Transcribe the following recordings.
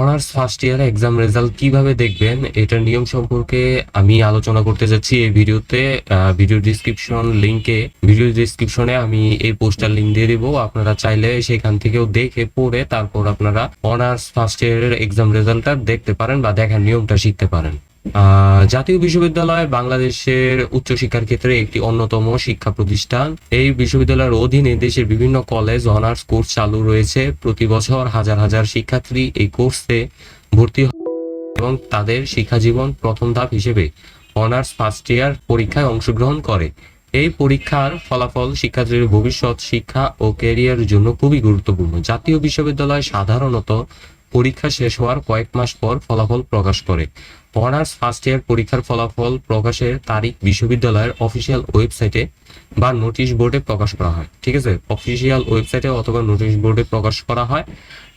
Honours first year exam result কীভাবে দেখবেন এটার নিয়ম সম্পর্কে আমি আলোচনা করতে যাচ্ছি এই ভিডিওতে। ভিডিও ডিসক্রিপশন লিংকে ভিডিও ডিসক্রিপশনে আমি এই পোস্টার লিংক দিয়ে দিব। আপনারা চাইলে সেখান থেকেও দেখে পড়ে তারপর আপনারা অনার্স ফার্স্ট ইয়ারের এক্সাম রেজাল্টটা দেখতে পারেন বা দেখার নিয়মটা শিখতে পারেন। জাতীয় বিশ্ববিদ্যালয় বাংলাদেশের উচ্চশিক্ষার ক্ষেত্রে একটি অন্যতম শিক্ষা প্রতিষ্ঠান। এই বিশ্ববিদ্যালয়ের অধীনে দেশের বিভিন্ন কলেজ অনার্স কোর্স চালু রয়েছে। প্রতি বছর হাজার হাজার শিক্ষার্থী এই কোর্সে ভর্তি এবং তাদের শিক্ষা জীবন প্রথম ধাপ হিসেবে অনার্স ফার্স্ট ইয়ার পরীক্ষায় অংশগ্রহণ করে। এই পরীক্ষার ফলাফল শিক্ষার্থীর ভবিষ্যৎ শিক্ষা ও ক্যারিয়ারের জন্য খুবই গুরুত্বপূর্ণ। জাতীয় বিশ্ববিদ্যালয় সাধারণত পরীক্ষা শেষ হওয়ার কয়েক মাস পর ফলাফল প্রকাশ করে। অনার্স ফার্স্ট ইয়ার পরীক্ষার ফলাফল প্রকাশের তারিখ বিশ্ববিদ্যালয়ের অফিসিয়াল ওয়েবসাইটে বা নোটিশ বোর্ডে প্রকাশ করা হয়। ঠিক আছে? অফিসিয়াল ওয়েবসাইটে অথবা নোটিশ বোর্ডে প্রকাশ করা হয়।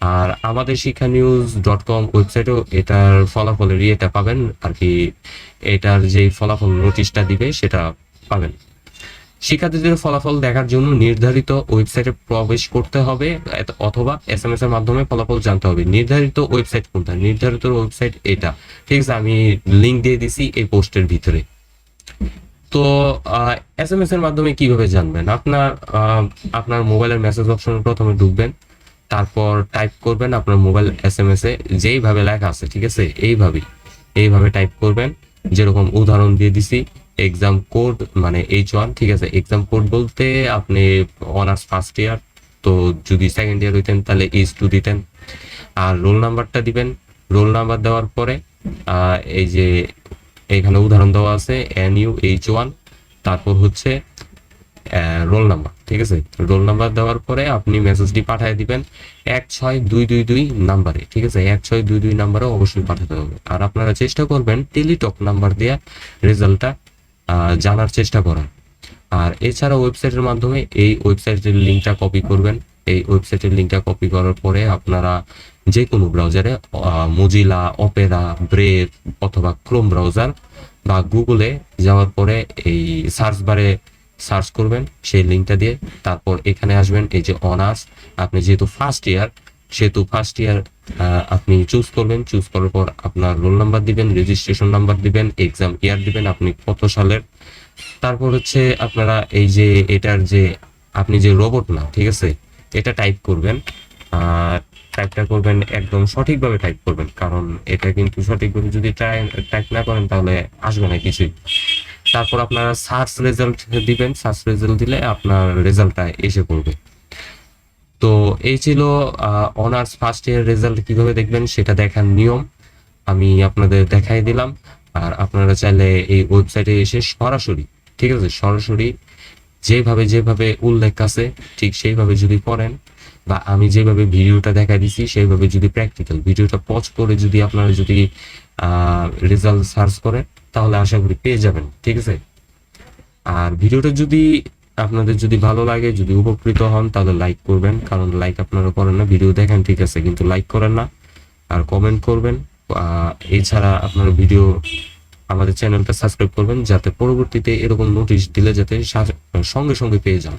আর আমাদের শিক্ষা নিউজ ডট কম ওয়েবসাইটেও এটার ফলাফলের ইয়েটা পাবেন। আর কি এটার যে ফলাফল নোটিশটা দিবে সেটা পাবেন। শিক্ষার্থীদের ফলাফল দেখার জন্য নির্ধারিত ওয়েবসাইটে প্রবেশ করতে হবে অথবা এস এম এস এর মাধ্যমে ফলাফল জানতে হবে। নির্ধারিত ওয়েবসাইট কোনটা? নির্ধারিত ওয়েবসাইট এটা। ঠিক আছে, আমি লিঙ্ক দিয়ে দিছি এই পোস্টের ভিতরে। তো এস এম এস এর মাধ্যমে কীভাবে জানবেন? আপনার আপনার মোবাইলের মেসেজ অপশনে প্রথমে ঢুকবেন, তারপর টাইপ করবেন আপনার মোবাইল এস এম এস এ, যেইভাবে লেখা আছে, ঠিক আছে, এইভাবেই। এইভাবে টাইপ করবেন। যেরকম উদাহরণ দিয়ে দিছি এক্সাম কোড মানে এইচ ওয়ান ঠিক আছে? এক্সাম কোড বলতে আপনি অনার্স ফার্স্ট ইয়ার তো যদি সেকেন্ড ইয়ার হইতেন তাহলে এইচ টু দিতেন। আর রোল নাম্বারটা দিবেন। রোল নাম্বার দেওয়ার পরে এই যে এখানে উদাহরণ দেওয়া আছে এন ইউ এইচ ওয়ান তারপর হচ্ছে রোল নাম্বার ঠিক আছে? রোল নাম্বার দেওয়ার পরে আপনি মেসেজটি পাঠিয়ে দিবেন এক ছয় দুই দুই দুই নাম্বারে, ঠিক আছে? এক ছয় দুই দুই নাম্বারে অবশ্যই পাঠাতে হবে। আর আপনারা চেষ্টা করবেন টেলিটক নাম্বার দিয়ে রেজাল্টটা জানার চেষ্টা করার আর এছাড়া ওয়েবসাইটের মাধ্যমে এই ওয়েবসাইটের লিঙ্কটা কপি করবেন। এই ওয়েবসাইটের লিঙ্কটা কপি করার পরে আপনারা যে কোনো ব্রাউজারে মজিলা অপেরা ব্রেভ অথবা ক্রোম ব্রাউজার বা গুগলে যাওয়ার পরে এই সার্চ বারে সার্চ করবেন সেই লিঙ্কটা দিয়ে। তারপর এখানে আসবেন, এই যে অনার্স আপনি যেহেতু ফার্স্ট ইয়ার সেহেতু ফার্স্ট ইয়ার আপনি চুজ করবেন চুজ করার পর আপনার রোল নাম্বার দিবেন রেজিস্ট্রেশন নাম্বার দিবেন এক্সাম ইয়ার দিবেন আপনি কত সালের। তারপর হচ্ছে আপনারা এই যে এটার যে আপনি যে রোবট না, ঠিক আছে, এটা টাইপ করবেন। টাইপটা করবেন, একদম সঠিকভাবে টাইপ করবেন, কারণ এটা কিন্তু সঠিকভাবে যদি টাইপ না করেন তাহলে আসবে না কিছুই। তারপর আপনারা সার্চ রেজাল্ট দিবেন সার্চ রেজাল্ট দিলে আপনার রেজাল্টটা এসে পড়বে। তো এই ছিল অনার্স ফার্স্ট ইয়ার রেজাল্ট কীভাবে দেখবেন সেটা দেখার নিয়ম আমি আপনাদের দেখাই দিলাম। আর আপনারা চাইলে এই ওয়েবসাইটে এসে সরাসরি, ঠিক আছে? সরাসরি যেভাবে যেভাবে উল্লেখ আছে, ঠিক সেইভাবে যদি করেন বা আমি যেভাবে ভিডিওটা দেখা দিছি, সেইভাবে যদি প্র্যাকটিক্যাল ভিডিওটা পজ করে যদি আপনারা যদি রেজাল্ট সার্চ করেন, তাহলে আশা করি পেয়ে যাবেন, ঠিক আছে? আর ভিডিওটা যদি আপনাদের যদি ভালো লাগে, যদি উপকৃত হন, তাহলে লাইক করবেন। কারণ লাইক আপনারা করেন না ভিডিও দেখেন, ঠিক আছে। কিন্তু লাইক করেন না, আর কমেন্ট করবেন। এছাড়া আপনার ভিডিও আমাদের চ্যানেলটা সাবস্ক্রাইব করবেন, যাতে পরবর্তীতে এরকম নোটিশ দিলে যাতে সঙ্গে সঙ্গে পেয়ে যান।